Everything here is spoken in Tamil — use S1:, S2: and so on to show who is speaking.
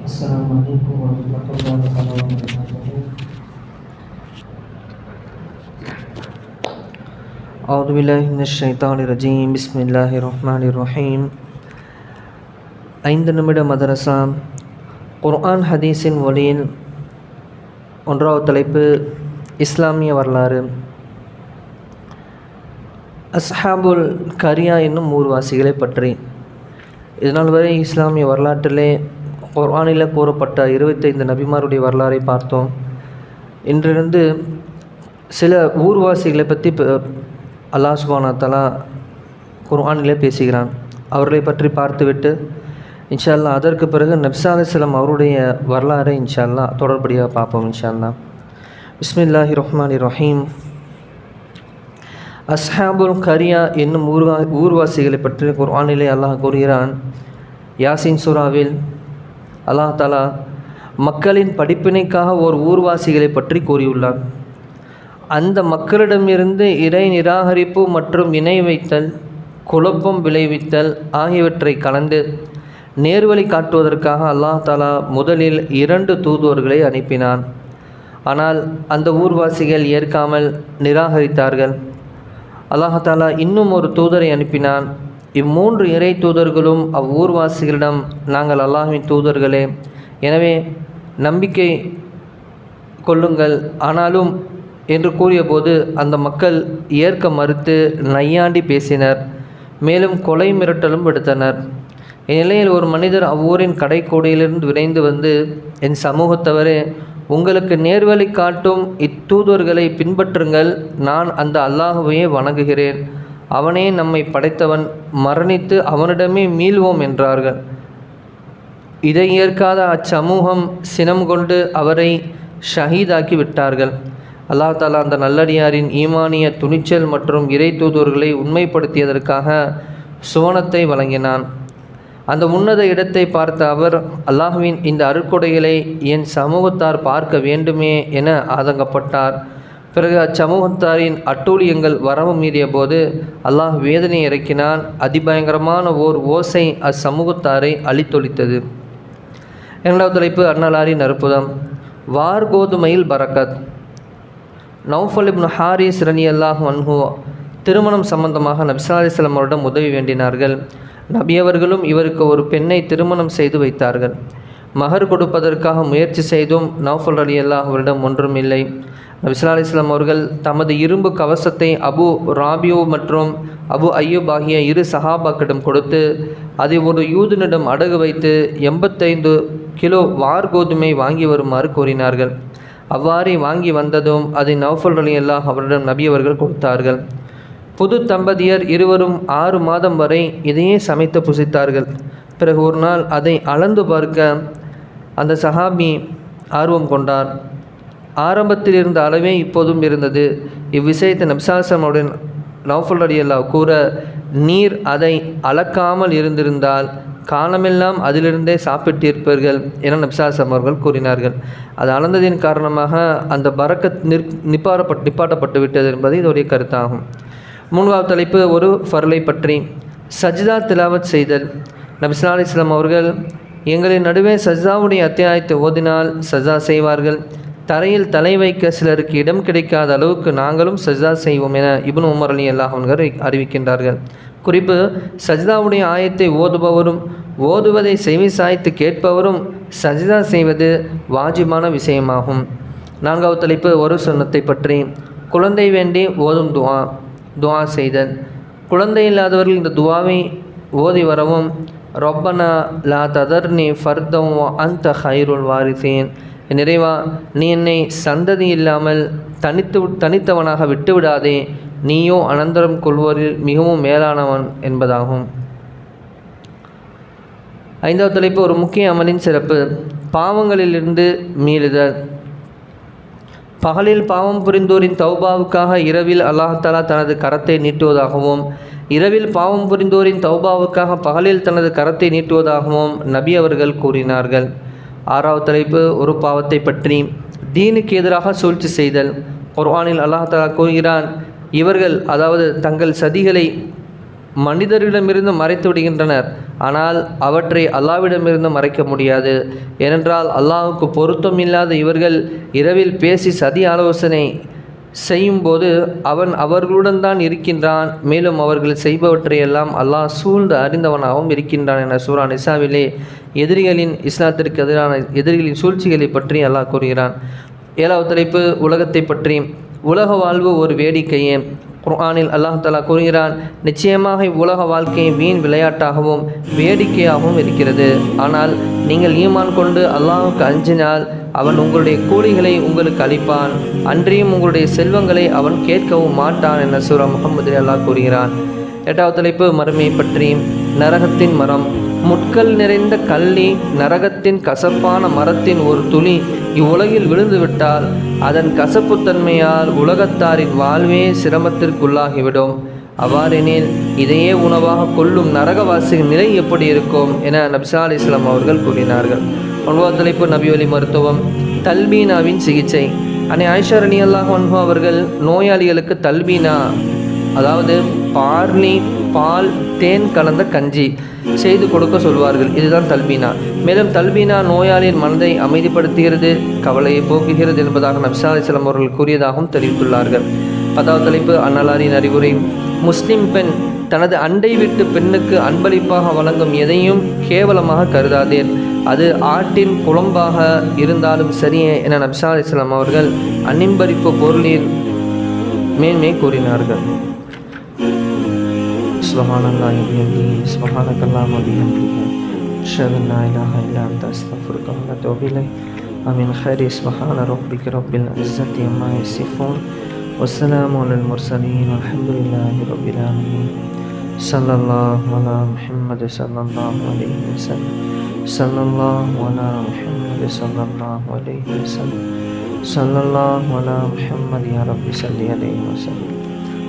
S1: السلام عليكم ورحمة الله تعالى وبركاته
S2: أعوذ بالله من الشيطان الرجيم بسم الله الرحمن الرحيم ஐந்து நிமிட மதரசா குர்ஆன் ஹதீஸின் ஒளியில் ஒன்றாவது தலைப்பு இஸ்லாமிய வரலாறு அஸ்ஹாபுல் கரியா என்னும் ஊர்வாசிகளை பற்றி இதனால் வரை இஸ்லாமிய வரலாற்றிலே குர்ஆனில் கூறப்பட்ட இருபத்தைந்து நபிமாருடைய வரலாறை பார்த்தோம். இன்றிருந்து சில ஊர்வாசிகளை பற்றி அல்லா அல்லாஹ் சுபானா தலா குர்ஆனிலே பேசுகிறான். அவர்களை பற்றி பார்த்துவிட்டு இன்ஷா அல்லாஹ் அதற்கு பிறகு நப்சா அலிஸ்லாம் அவருடைய வரலாறை இன்ஷா அல்லாஹ் தொடர்படியாக பார்ப்போம் இன்ஷா பிஸ்மில்லாஹி ரஹ்மான் ரஹீம். அஸ்ஹாபுல் கரியா என்னும் ஊர்வா ஊர்வாசிகளை பற்றி குர்ஆனிலே அல்லாஹ் கூறுகிறான். யாசின் சூராவில் அல்லாஹ் தலா மக்களின் படிப்பினைக்காக ஓர் ஊர்வாசிகளை பற்றி கூறியுள்ளான். அந்த மக்களிடமிருந்து இறை நிராகரிப்பு மற்றும் இணை வைத்தல் குழப்பம் விளைவித்தல் ஆகியவற்றை கலந்து நேர்வழி காட்டுவதற்காக அல்லாஹ் தலா முதலில் இரண்டு தூதுவர்களை அனுப்பினான். ஆனால் அந்த ஊர்வாசிகள் ஏற்காமல் நிராகரித்தார்கள். அல்லாஹாலா இன்னும் ஒரு தூதரை அனுப்பினான். இம்மூன்று இறை தூதர்களும் அவ்வூர்வாசிகளிடம் நாங்கள் அல்லாஹின் தூதர்களே எனவே நம்பிக்கை கொள்ளுங்கள். ஆனாலும் என்று கூறியபோது அந்த மக்கள் ஏற்க மறுத்து நையாண்டி பேசினர். மேலும் கொலை மிரட்டலும் விடுத்தனர். இந்நிலையில் ஒரு மனிதர் அவ்வூரின் கடைக்கோடியிலிருந்து விரைந்து வந்து என் சமூகத்தவரே உங்களுக்கு நேர்வழி காட்டும் இத்தூதர்களை பின்பற்றுங்கள். நான் அந்த அல்லாஹுவையே வணங்குகிறேன். அவனே நம்மை படைத்தவன் மரணித்து அவனிடமே மீள்வோம் என்றார்கள். இதை ஏற்காத அச்சமூகம் சினம் கொண்டு அவரை ஷஹீதாக்கி விட்டார்கள். அல்லாஹ் தாலா அந்த நல்லடியாரின் ஈமானிய துணிச்சல் மற்றும் இறை தூதுவர்களை உண்மைப்படுத்தியதற்காக சுவனத்தை வழங்கினான். அந்த உன்னத இடத்தை பார்த்த அவர் அல்லாஹுவின் இந்த அருக்கொடைகளை என் சமூகத்தார் பார்க்க வேண்டுமே என ஆதங்கப்பட்டார். பிறகு அச்சமூகத்தாரின் அட்டூழியங்கள் வரவு மீறிய போது அல்லாஹ் வேதனை இறக்கினான். அதிபயங்கரமான ஓர் ஓசை அச்சமூகத்தாரை அழித்தொழித்தது. இரண்டாவது தலைப்பு அண்ணலாரின் அற்புதம். வார் கோதுமையில் பரக்கத். நௌஃபல் இப்னு ஹாரிஸ் ரனி அல்லாஹ் அன்ஹு திருமணம் சம்பந்தமாக நபிசா அவரிடம் உதவி வேண்டினார்கள். நபி அவர்களும் இவருக்கு ஒரு பெண்ணை திருமணம் செய்து வைத்தார்கள். மகர் கொடுப்பதற்காக முயற்சி செய்தும் நௌஃபல் அலி அல்லாஹ் அவரிடம் ஒன்றும் இல்லை. நபிசுல்லா அலிஸ்லாம் அவர்கள் தமது இரும்பு கவசத்தை அபு ராபியோ மற்றும் அபு ஐயூப் ஆகிய இரு சஹாபாக்கிடம் கொடுத்து அதை ஒரு யூதனிடம் அடகு வைத்து எண்பத்தைந்து கிலோ வார் கோதுமை வாங்கி வருமாறு கூறினார்கள் அவ்வாறே வாங்கி வந்ததும் அதை நௌஃபல் அலி அல்லாஹ் அவரிடம் நபி அவர்கள் கொடுத்தார்கள். புது தம்பதியர் இருவரும் ஆறு மாதம் வரை இதையே சமைத்து புசித்தார்கள். பிறகு ஒரு நாள் அதை அளந்து பார்க்க அந்த சஹாபி ஆர்வம் கொண்டார். ஆரம்பத்தில் இருந்த அளவே இப்போதும் இருந்தது. இவ்விஷயத்தை நப்சாசமுடன் நௌஃபல் அலி அல்லாஹ் கூற நீர் அதை அளக்காமல் இருந்திருந்தால் காலமெல்லாம் அதிலிருந்தே சாப்பிட்டிருப்பீர்கள் என நப்சாசம் அவர்கள் கூறினார்கள். அது அளந்ததின் காரணமாக அந்த பறக்க நிற் நிப்பாரப்பட் நிப்பாட்டப்பட்டு விட்டது என்பது இதோடைய கருத்தாகும். மூன்றாவது தலைப்பு ஒரு ஃபர்லை பற்றி. சஜிதா திலாவத் செய்தல். நபிஸ்லா அலிஸ்லாம் அவர்கள் எங்களின் நடுவே சஜ்தாவுடைய அத்தியாயத்தை ஓதினால் சஜா செய்வார்கள். தரையில் தலை வைக்க சிலருக்கு இடம் கிடைக்காத அளவுக்கு நாங்களும் சஜ்தா செய்வோம் என இபுன் உமர் அலி அல்லாஹன்கர் அறிவிக்கின்றார்கள். குறிப்பு சஜிதாவுடைய ஆயத்தை ஓதுபவரும் ஓதுவதை செவி சாய்த்து கேட்பவரும் சஜிதா செய்வது வாஜிபான விஷயமாகும். நான்காவது தலைப்பு ஒரு சொன்னத்தை பற்றி. குழந்தை வேண்டி ஓதும் துவா துவா செய்தல். குழந்தை இல்லாதவர்கள் இந்த துவாவை ஓதி வரவும் ரொப்பனா லா ததர்னி ஃபர்தம் அந்த ஹைருல் வாரிசேன். நிறைவா நீ என்னை சந்ததி இல்லாமல் தனித்து தனித்தவனாக விட்டுவிடாதே. நீயோ அனந்தரம் கொள்வோரில் மிகவும் மேலானவன் என்பதாகும். ஐந்தாவது தலைப்பு ஒரு முக்கிய அமலின் சிறப்பு. பாவங்களிலிருந்து மீளுதல். பகலில் பாவம் புரிந்தோரின் தௌபாவுக்காக இரவில் அல்லாஹாலா தனது கரத்தை நீட்டுவதாகவும் இரவில் பாவம் புரிந்தோரின் தௌபாவுக்காக பகலில் தனது கரத்தை நீட்டுவதாகவும் நபி அவர்கள் கூறினார்கள். ஆறாவது தலைப்பு ஒரு பாவத்தை பற்றி. தீனுக்கு எதிராக சூழ்ச்சி செய்தல். குர்ஆனில் அல்லாஹ் கூறுகிறான் இவர்கள் அதாவது தங்கள் சதிகளை மனிதரிடமிருந்து மறைத்து விடுகின்றனர். ஆனால் அவற்றை அல்லாவிடமிருந்து மறைக்க முடியாது. ஏனென்றால் அல்லாஹுக்குப் பொருத்தம் இல்லாத இவர்கள் இரவில் பேசி சதி ஆலோசனை செய்யும்போது அவன் அவர்களுடன் தான் இருக்கின்றான். மேலும் அவர்கள் செய்பவற்றையெல்லாம் அல்லாஹ் சூழ்ந்து அறிந்தவனாகவும் இருக்கின்றான் என சூரா நிசாவிலே எதிரிகளின் இஸ்லாத்திற்கு எதிரான எதிரிகளின் சூழ்ச்சிகளை பற்றி அல்லாஹ் கூறுகிறான். ஏழாவது தலைப்பு உலகத்தை பற்றி. உலக வாழ்வு ஒரு வேடிக்கையே. குர்ஆனில் அல்லாஹ் தஆலா கூறுகிறான் நிச்சயமாக இவ்வுலக வாழ்க்கை வீண் விளையாட்டாகவும் வேடிக்கையாகவும் இருக்கிறது. ஆனால் நீங்கள் ஈமான் கொண்டு அல்லாஹுக்கு அஞ்சினால் அவன் உங்களுடைய கூலிகளை உங்களுக்கு அளிப்பான். அன்றியும் உங்களுடைய செல்வங்களை அவன் கேட்கவும் மாட்டான் என சூரா முகமது அல்லாஹ் கூறுகிறான். எட்டாவது தலைப்பு மறுமையை பற்றி. நரகத்தின் மரம். முட்கள் நிறைந்த கள்ளி நரகத்தின் கசப்பான மரத்தின் ஒரு துளி இவ்வுலகில் விழுந்துவிட்டால் அதன் கசப்புத்தன்மையால் உலகத்தாரின் வாழ்வே சிரமத்திற்குள்ளாகிவிடும். அவ்வாறெனில் இதையே உணவாக கொள்ளும் நரகவாசியின் நிலை எப்படி இருக்கும் என நப்சா அலி இஸ்லாம் அவர்கள் கூறினார்கள். ஒன்பது தலைப்பு நபியொலி மருத்துவம். தல்பீனாவின் சிகிச்சை. அன்னை ஆயிஷா அலி அல்லாஹ் அவர்கள் நோயாளிகளுக்கு தல்பீனா அதாவது பார்லி பால் தேன் கலந்த கஞ்சி செய்து கொடுக்க சொல்வார்கள். இதுதான் தல்பீனா. மேலும் தல்பீனா நோயாளியின் மனதை அமைதிப்படுத்துகிறது கவலையை போக்குகிறது என்பதாக நப்சா அவர்கள் கூறியதாகவும் தெரிவித்துள்ளார்கள். பத்தாவது தலைப்பு அன்னலாரின் அறிவுரை. முஸ்லிம் பெண் தனது அண்டை வீட்டு பெண்ணுக்கு அன்பளிப்பாக வழங்கும் எதையும் கேவலமாக கருதாதீர் அது ஆட்டின் குழம்பாக இருந்தாலும் சரியே என நப்சா அவர்கள் அன்னின்பரிப்பு பொருளின் மேன்மை கூறினார்கள். سبحان الله وبحمده سبحانك اللهم وبحمدك أشهد أن لا إله إلا أنت أستغفرك وأتوب إليك. ومن خير سبحان ربك رب العزة عما يصفون. والسلام على المرسلين والحمد لله رب العالمين. صلى الله على محمد صلى الله عليه وسلم. صلى الله على محمد صلى الله عليه وسلم. صلى الله على محمد يا رب صل عليه وسلم.